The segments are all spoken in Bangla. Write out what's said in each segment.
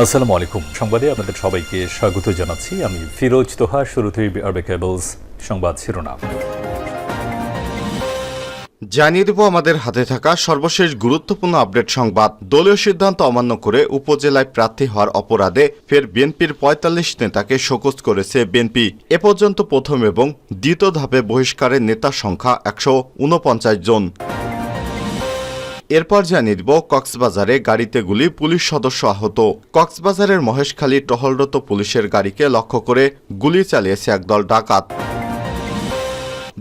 আসসালামু আলাইকুম। সংবাদে আপনাদের সবাইকে স্বাগত জানাচ্ছি। আমি ফিরোজ তোহা, শুরুতেই আরবে কেবলস সংবাদ শিরোনাম। জানিয়ে দেব আমাদের হাতে থাকা সর্বশেষ গুরুত্বপূর্ণ আপডেট সংবাদ। দলীয় সিদ্ধান্ত অমান্য করে উপজেলায় প্রার্থী হওয়ার অপরাধে ফের বিএনপির পঁয়তাল্লিশ নেতাকে শোকজ করেছে বিএনপি। এ পর্যন্ত প্রথম এবং দ্বিতীয় ধাপে বহিষ্কারের নেতা সংখ্যা একশো উনপঞ্চাশ জন। এরপর জানিয়ে দিব কক্সবাজারে গাড়িতে গুলি পুলিশ সদস্য আহত। কক্সবাজারের মহেশখালী টহলরত পুলিশের গাড়িকে লক্ষ্য করে গুলি চালিয়েছে একদল ডাকাত।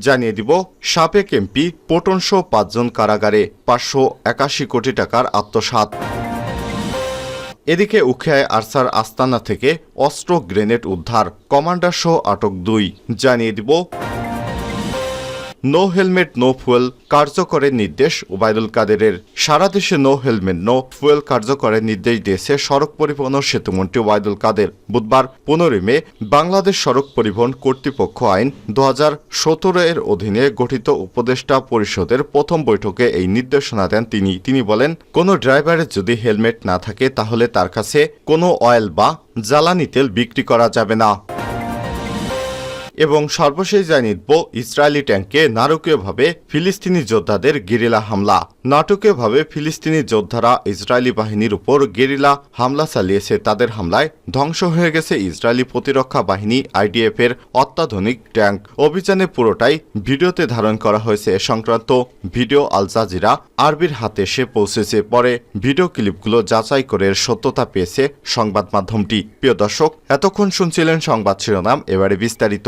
জানিয়ে দিব, সাবেক এমপি পটনসহ পাঁচজন কারাগারে পাঁচশো একাশি কোটি টাকার আত্মসাৎ। এদিকে উখিয়ায় আরসার আস্তানা থেকে অস্ত্র গ্রেনেড উদ্ধার, কমান্ডার সহ আটক দুই। জানিয়ে দিব নো হেলমেট, নো ফুয়েল কার্যকরের নির্দেশ। ওবায়দুল কাদেরের সারা দেশে নো হেলমেট, নো ফুয়েল কার্যকরের নির্দেশ দিয়েছে সড়ক পরিবহন সেতুমন্ত্রী ওবায়দুল কাদের। বুধবার পনেরোই মে বাংলাদেশ সড়ক পরিবহন কর্তৃপক্ষ আইন দু হাজার সতেরো এর অধীনে গঠিত উপদেষ্টা পরিষদের প্রথম বৈঠকে এই নির্দেশনা দেন তিনি। তিনি বলেন, কোনো ড্রাইভারের যদি হেলমেট না থাকে তাহলে তার কাছে কোনো অয়েল বা জ্বালানি তেল বিক্রি করা যাবে না। এবং সর্বশেষ দিব, ইসরায়েলি ট্যাঙ্কে নারকীয়ভাবে ফিলিস্তিনি যোদ্ধাদের গেরিলা হামলা। নাটকীয়ভাবে ফিলিস্তিনি যোদ্ধারা ইসরায়েলি বাহিনীর উপর গেরিলা হামলা চালিয়েছে। তাদের হামলায় ধ্বংস হয়ে গেছে ইসরায়েলি প্রতিরক্ষা বাহিনী আইডিএফ এর অত্যাধুনিক ট্যাঙ্ক অভিযানে পুরোটাই ভিডিওতে ধারণ করা হয়েছে এ সংক্রান্ত ভিডিও। আল জাজিরা আরবির হাতে এসে পৌঁছেছে। পরে ভিডিও ক্লিপগুলো যাচাই করে সত্যতা পেয়েছে সংবাদ মাধ্যমটি। প্রিয় দর্শক, এতক্ষণ শুনছিলেন সংবাদ শিরোনাম, এবারে বিস্তারিত।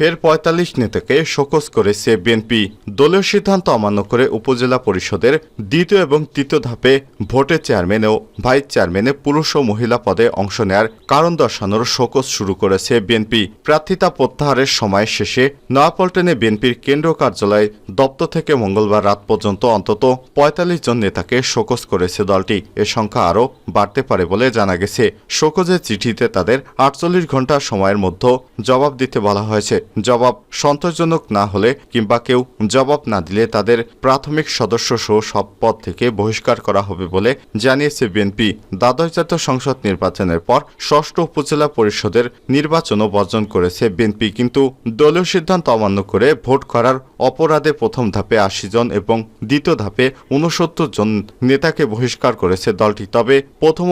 ফের পঁয়তাল্লিশ নেতাকে শোকজ করেছে বিএনপি। দলীয় সিদ্ধান্ত অমান্য করে উপজেলা পরিষদের দ্বিতীয় এবং তৃতীয় ধাপে ভোটে চেয়ারম্যান ও ভাইস চেয়ারম্যানে পুরুষ ও মহিলা পদে অংশ নেয়ার কারণ দর্শানোর শোকজ শুরু করেছে বিএনপি। প্রার্থিতা প্রত্যাহারের সময় শেষে নয়াপল্টনে বিএনপির কেন্দ্র কার্যালয় দপ্তর থেকে মঙ্গলবার রাত পর্যন্ত অন্তত পঁয়তাল্লিশ জন নেতাকে শোকজ করেছে দলটি। এ সংখ্যা আরও বাড়তে পারে বলে জানা গেছে। শোকজের চিঠিতে তাদের আটচল্লিশ ঘণ্টা সময়ের মধ্যে জবাব দিতে বলা হয়েছে। জবাব সন্তোষজনক না হলে কিংবা কেউ জবাব না দিলে তাদের প্রাথমিক সদস্য সহ সব পদ থেকে বহিষ্কার করা হবে বলে জানিয়েছে বিএনপি। দ্বাদশ জাতীয় সংসদ নির্বাচনের পর ষষ্ঠ উপজেলা পরিষদের নির্বাচনও বর্জন করেছে বিএনপি। কিন্তু দলীয় সিদ্ধান্ত অমান্য করে ভোট করার অপরাধে প্রথম ধাপে আশি জন এবং দ্বিতীয় ধাপে উনসত্তর জন নেতাকে বহিষ্কার করেছে দলটি। তবে প্রথম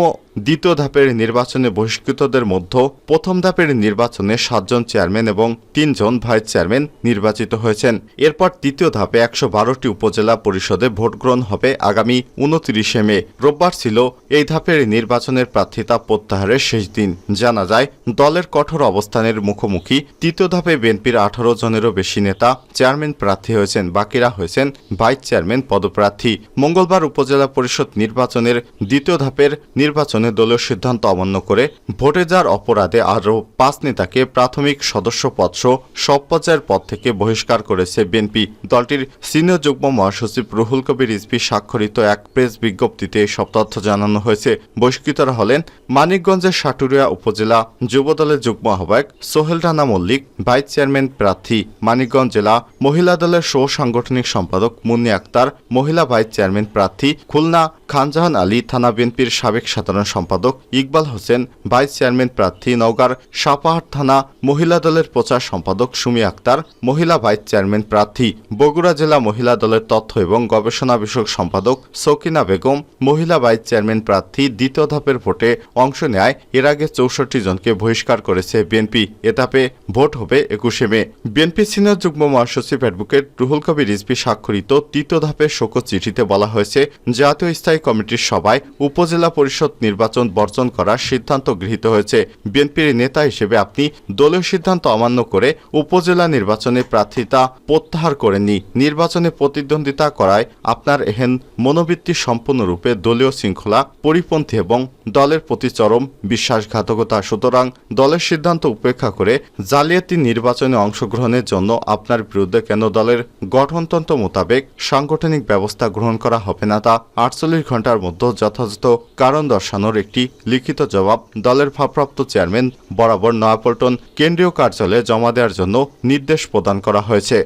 দ্বিতীয় ধাপের নির্বাচনে বহিষ্কৃতদের মধ্যে প্রথম ধাপের নির্বাচনে সাতজন চেয়ারম্যান এবং তিনজন ভাইস চেয়ারম্যান নির্বাচিত হয়েছেন। এরপর তৃতীয় ধাপে একশো বারোটি উপজেলা পরিষদে ভোট গ্রহণ হবে আগামী উনত্রিশে মে। রোববার ছিল এই ধাপের নির্বাচনের প্রার্থিতা প্রত্যাহারের শেষ দিন। জানা যায়, দলের কঠোর অবস্থানের মুখোমুখি তৃতীয় ধাপে বিএনপির আঠারো জনেরও বেশি নেতা চেয়ারম্যান প্রার্থী হয়েছেন, বাকিরা হয়েছেন ভাইস চেয়ারম্যান পদপ্রার্থী। মঙ্গলবার উপজেলা পরিষদ নির্বাচনের দ্বিতীয় ধাপের নির্বাচনে দলীয় সিদ্ধান্ত অমান্য করে ভোটে যাওয়ার অপরাধে আরও পাঁচ নেতাকে প্রাথমিক সদস্য পদসহ সব পর্যায়ের পদ থেকে বহিষ্কার করেছে বিএনপি। দলটির সিনিয়র যুগ্ম মহাসচিব রুহুল কবির রিজভি স্বাক্ষরিত এক প্রেস বিজ্ঞপ্তিতে এসব তথ্য জানানো হয়েছে। বহিষ্কৃতরা হলেন মানিকগঞ্জের সাটুরিয়া উপজেলা যুবদলের যুগ্ম আহ্বায়ক সোহেল রানা মল্লিক, ভাইস চেয়ারম্যান প্রার্থী মানিকগঞ্জ জেলা মহিলা দলের সহ সাংগঠনিক সম্পাদক মুন্নি আক্তার, মহিলা ভাইস চেয়ারম্যান প্রার্থী খুলনা খানজাহান আলী, থানা বিএনপির সাবেক সাধারণ সম্পাদক ইকবাল হোসেন, ভাইস চেয়ারম্যান প্রার্থী নওগাঁর সাপাহাট থানা মহিলা দলের প্রচার সম্পাদক সুমি আক্তার, মহিলা ভাইস চেয়ারম্যান প্রার্থী বগুড়া জেলা মহিলা দলের তথ্য এবং গবেষণা বিষয়ক সম্পাদক সকিনা বেগম, মহিলা ভাইস চেয়ারম্যান প্রার্থী দ্বিতীয় ধাপের ভোটে অংশ নেয় এর আগে চৌষট্টি জনকে বহিষ্কার করেছে বিএনপি। এধাপে ভোট হবে একুশে মে। বিএনপি সিনিয়র যুগ্ম মহাসচিব অ্যাডভোকেট রুহুল কবির রিজভি স্বাক্ষরিত তৃতীয় ধাপের শোকজ চিঠিতে বলা হয়েছে, জাতীয় স্থায়ী কমিটির সভায় উপজেলা পরিষদ নির্বাচন নির্বাচন বর্জন করার সিদ্ধান্ত গৃহীত হয়েছে। বিএনপির নেতা হিসেবে আপনি দলীয় সিদ্ধান্ত অমান্য করে উপজেলা নির্বাচনে প্রার্থিতা প্রত্যাহার করেননি। নির্বাচনে প্রতিদ্বন্দ্বিতা করায় আপনার এহেন মনোবৃত্তি সম্পূর্ণরূপে দলীয় শৃঙ্খলা, পরিপন্থী এবং দলের প্রতি চরম বিশ্বাসঘাতকতা। সুতরাং দলের সিদ্ধান্ত উপেক্ষা করে জালিয়াতি নির্বাচনে অংশগ্রহণের জন্য আপনার বিরুদ্ধে কেন দলের গঠনতন্ত্র মোতাবেক সাংগঠনিক ব্যবস্থা গ্রহণ করা হবে না তা আটচল্লিশ ঘণ্টার মধ্যে যথাযথ কারণ দর্শানোর একটি লিখিত জবাব দলের ভারপ্রাপ্ত চেয়ারম্যান বরাবর নয়াপল্টন কেন্দ্রীয় কার্যালয়ে জমা দেওয়ার জন্য নির্দেশ প্রদান করা হয়েছে।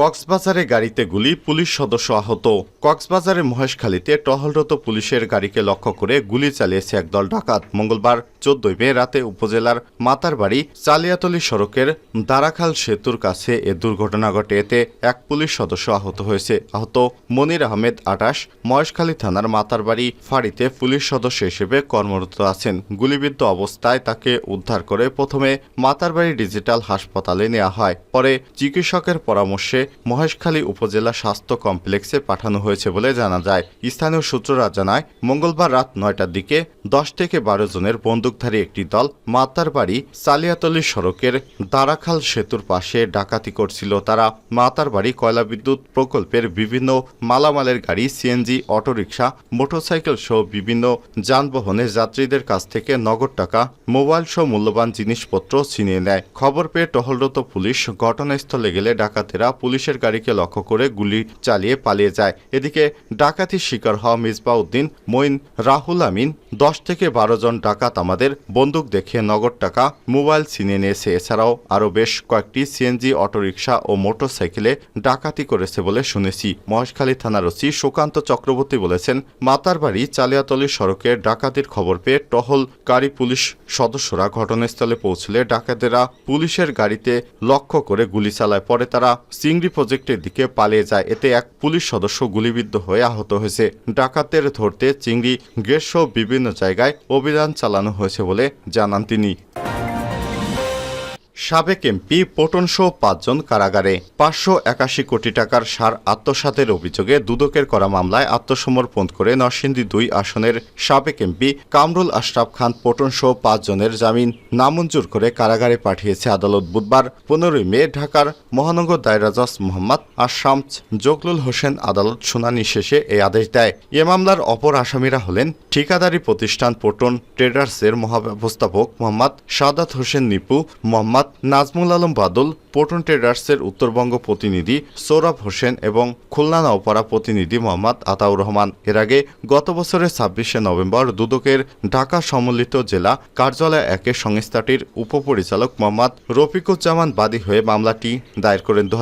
কক্সবাজারে গাড়িতে গুলি পুলিশ সদস্য আহত। কক্সবাজারের মহেশখালীতে টহলরত পুলিশের গাড়িকে লক্ষ্য করে গুলি চালিয়েছে একদল ডাকাত। মঙ্গলবার চোদ্দই মে রাতে উপজেলার মাতারবাড়ি চালিয়াতলি সড়কের দারাখাল সেতুর কাছে এ দুর্ঘটনা ঘটে। এতে এক পুলিশ সদস্য আহত হয়েছে। আহত মনির আহমেদ আটাশ, মহেশখালী থানার মাতারবাড়ি ফাঁড়িতে পুলিশ সদস্য হিসেবে কর্মরত আছেন। গুলিবিদ্ধ অবস্থায় তাকে উদ্ধার করে প্রথমে মাতারবাড়ি ডিজিটাল হাসপাতালে নেওয়া হয়। পরে চিকিৎসকের পরামর্শে মহেশখালী উপজেলা স্বাস্থ্য কমপ্লেক্সে পাঠানো হয়েছে বলে জানা যায়। স্থানীয় সূত্ররা জানায়, মঙ্গলবার রাত নয়টার দিকে দশ থেকে বারো জনের বন্দুকধারী একটি দল মাতারবাড়ি সালিয়াতলি সড়কের দারাখাল সেতুর পাশে ডাকাতি করছিল তারা। মাতারবাড়ি কয়লা বিদ্যুৎ প্রকল্পের বিভিন্ন মালামালের গাড়ি, সিএনজি, অটোরিকশা, মোটরসাইকেল সহ বিভিন্ন যানবাহনে যাত্রীদের কাছ থেকে নগদ টাকা, মোবাইল সহ মূল্যবান জিনিসপত্র ছিনিয়ে নেয়। খবর পেয়ে টহলরত পুলিশ ঘটনাস্থলে গেলে ডাকাতেরা পুলিশের গাড়িকে লক্ষ্য করে গুলি চালিয়ে পালিয়ে যায়। এদিকে ডাকাতির শিকার হওয়া মিসবা উদ্দিন, মঈন রাহুল আমিন, দশ থেকে বারো জন ডাকাত আমাদের বন্দুক দেখে নগদ টাকা মোবাইল ছিনিয়ে নিয়েছে এছাড়াও আরও বেশ কয়েকটি সিএনজি অটোরিকশা ও মোটরসাইকেলে ডাকাতি করেছে বলে শুনেছি। মহেশখালী থানার ওসি সুকান্ত চক্রবর্তী বলেছেন, মাতারবাড়ি চালিয়াতলি সড়কে ডাকাতির খবর পেয়ে টহলকারী পুলিশ সদস্যরা ঘটনাস্থলে পৌঁছলে ডাকাতেরা পুলিশের গাড়িতে লক্ষ্য করে গুলি চালায়। পরে তারা চিংড়ি প্রজেক্টের দিকে পালিয়ে যায়। এতে এক পুলিশ সদস্য গুলিবিদ্ধ হয়ে আহত হয়েছে। ডাকাতের ধরতে চিংড়ি গেট সহ বিভিন্ন জায়গায় অভিযান চালানো হয়েছে। বলে জানান তিনি। সাবেক এমপি পটন সহ পাঁচজন কারাগারে। পাঁচশো একাশি কোটি টাকার সার আত্মসাতের অভিযোগে দুদকের করা মামলায় আত্মসমর্পণ করে নরসিংদী দুই আসনের সাবেক এমপি কামরুল আশরাফ খান পটন সহ পাঁচজনের জামিন নামঞ্জুর করে কারাগারে পাঠিয়েছে আদালত বুধবার, পনেরোই মে ঢাকার মহানগর দায়রা মোহাম্মদ আশামস জকলুল হোসেন আদালত শুনানি শেষে এই আদেশ দেয়। এ মামলার অপর আসামিরা হলেন ঠিকাদারি প্রতিষ্ঠান পটন ট্রেডার্সের মহাব্যবস্থাপক মোহাম্মদ সাদাত হোসেন নিপু, মোহাম্মদ নাজমুল আলম বাদল পটন ট্রেডার্সের উত্তরবঙ্গ প্রতিনিধি সৌরভ হোসেন এবং খুলনা নওপাড়া প্রতিনিধি মোহাম্মদ আতাউর রহমান। এর আগে গত বছরের ছাব্বিশে নভেম্বর দুদকের ঢাকা সম্মিলিত জেলা কার্যালয় একের সংস্থাটির উপপরিচালক মোহাম্মদ রফিকুজ্জামান বাদী হয়ে মামলাটি দায়ের করেন। দু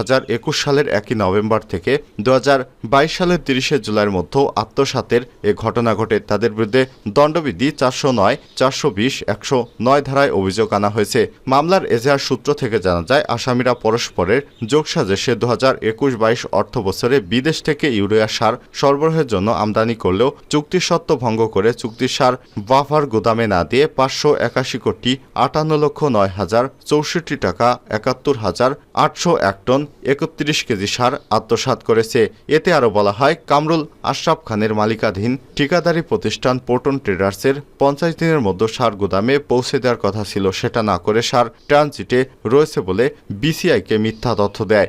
সালের একই নভেম্বর থেকে দু হাজার বাইশ সালের তিরিশে জুলাইয়ের মধ্যে আত্মসাতের এ ঘটনা ঘটে। তাদের বিরুদ্ধে দণ্ডবিধি চারশো নয়, চারশো বিশ, একশো নয় ধারায় অভিযোগ আনা হয়েছে। মামলার এজাহার সূত্র থেকে জানা যায়, আসামিরা পরস্পরের যোগসাজেশে দু হাজার একুশ বাইশ অর্থ বছরে বিদেশ থেকে ইউরিয়া সার সরবরাহের জন্য আমদানি করলেও চুক্তির সত্ত্ব ভঙ্গ করে চুক্তির সার বাফার গুদামে না দিয়ে পাঁচশো একাশি কোটি আটান্ন লক্ষ নয় হাজার চৌষট্টি টাকা একাত্তর হাজার আটশো এক টন একত্রিশ কেজি সার আত্মসাৎ করেছে। এতে আরও বলা হয়, কামরুল আশরাফ খানের মালিকাধীন ঠিকাদারি প্রতিষ্ঠান পোর্টন ট্রেডার্সের পঞ্চাশ দিনের মধ্যে সার গুদামে পৌঁছে দেওয়ার কথা ছিল। সেটা না করে সার ট্রানজিটে রয়েছে বলে বিসিআইকে মিথ্যা তথ্য দেয়।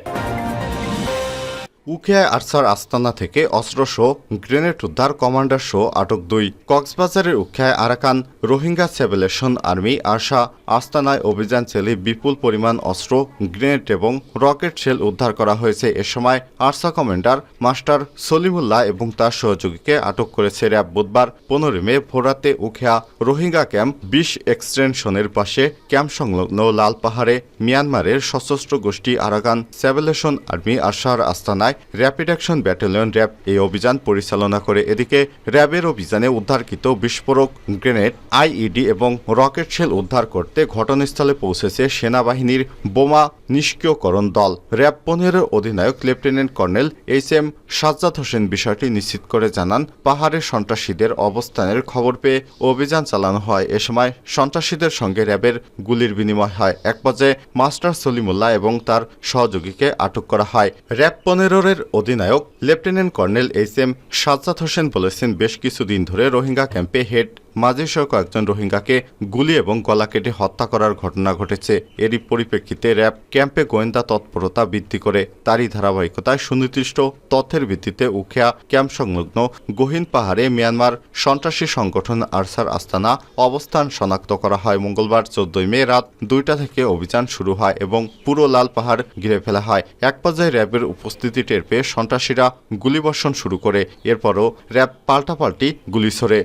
উকিয়া আরসার আস্তানা থেকে অস্ত্রসহ গ্রেনেড উদ্ধার, কমান্ডার শো, আটক দুই। কক্সবাজারের উখিয়ায় Arakan, Rohingya salvation army ARSA আস্তানায় অভিযান চালিয়ে বিপুল পরিমাণ অস্ত্র, গ্রেনেড এবং রকেট শেল উদ্ধার করা হয়েছে। এ সময় আরসা কমান্ডার মাস্টার সলিমুল্লাহ এবং তার সহযোগীকে আটক করেছে। র্যাব বুধবার পনেরোই মে ভোরাতে উখিয়া রোহিঙ্গা ক্যাম্প বিশ এক্সটেনশনের পাশে ক্যাম্প সংলগ্ন লাল পাহাড়ে মিয়ানমারের সশস্ত্র গোষ্ঠী আরাকান সেভেলেশন আর্মি আরসার আস্তানায় র্যাপিড অ্যাকশন ব্যাটালিয়ন র্যাব এই অভিযান পরিচালনা করে। এদিকে র্যাবের অভিযানে উদ্ধারকৃত বিস্ফোরক, গ্রেনেড, আইইডি এবং রকেট শেল উদ্ধার করতে ঘটনাস্থলে পৌঁছেছে সেনাবাহিনীর বোমা নিষ্ক্রিয়করণ দল। র্যাব পনেরোর অধিনায়ক lieutenant colonel H M Sajjad Hossain বিষয়টি নিশ্চিত করে জানান পাহাড়ে সন্ত্রাসীদের অবস্থানের খবর পেয়ে অভিযান চালানো হয়। এ সময় সন্ত্রাসীদের সঙ্গে র্যাবের গুলির বিনিময় হয়। এক পর্যায়ে মাস্টার সলিমুল্লাহ এবং তার সহযোগীকে আটক করা হয়। র্যাব পনেরোর অধিনায়ক lieutenant colonel H M Sajjad Hossain বলেছেন, বেশ কিছুদিন ধরে রোহিঙ্গা ক্যাম্পে হেড মাঝে সহ কয়েকজন রোহিঙ্গাকে গুলি এবং গলা কেটে হত্যা করার ঘটনা ঘটেছে। এরই পরিপ্রেক্ষিতে র্যাব ক্যাম্পে গোয়েন্দা তৎপরতা বৃদ্ধি করে, তারই ধারাবাহিকতায় সুনির্দিষ্ট তথ্যের ভিত্তিতে উখিয়া ক্যাম্প সংলগ্ন গহীন পাহাড়ে মিয়ানমার সন্ত্রাসী সংগঠন আরসার আস্তানা অবস্থান শনাক্ত করা হয়। মঙ্গলবার চোদ্দই মে রাত দুইটা থেকে অভিযান শুরু হয় এবং পুরো লাল পাহাড় ঘিরে ফেলা হয়। এক পর্যায়ে র্যাবের উপস্থিতি টের পেয়ে সন্ত্রাসীরা গুলিবর্ষণ শুরু করে। এরপরও র্যাব পাল্টাপাল্টি গুলি ছোড়ে।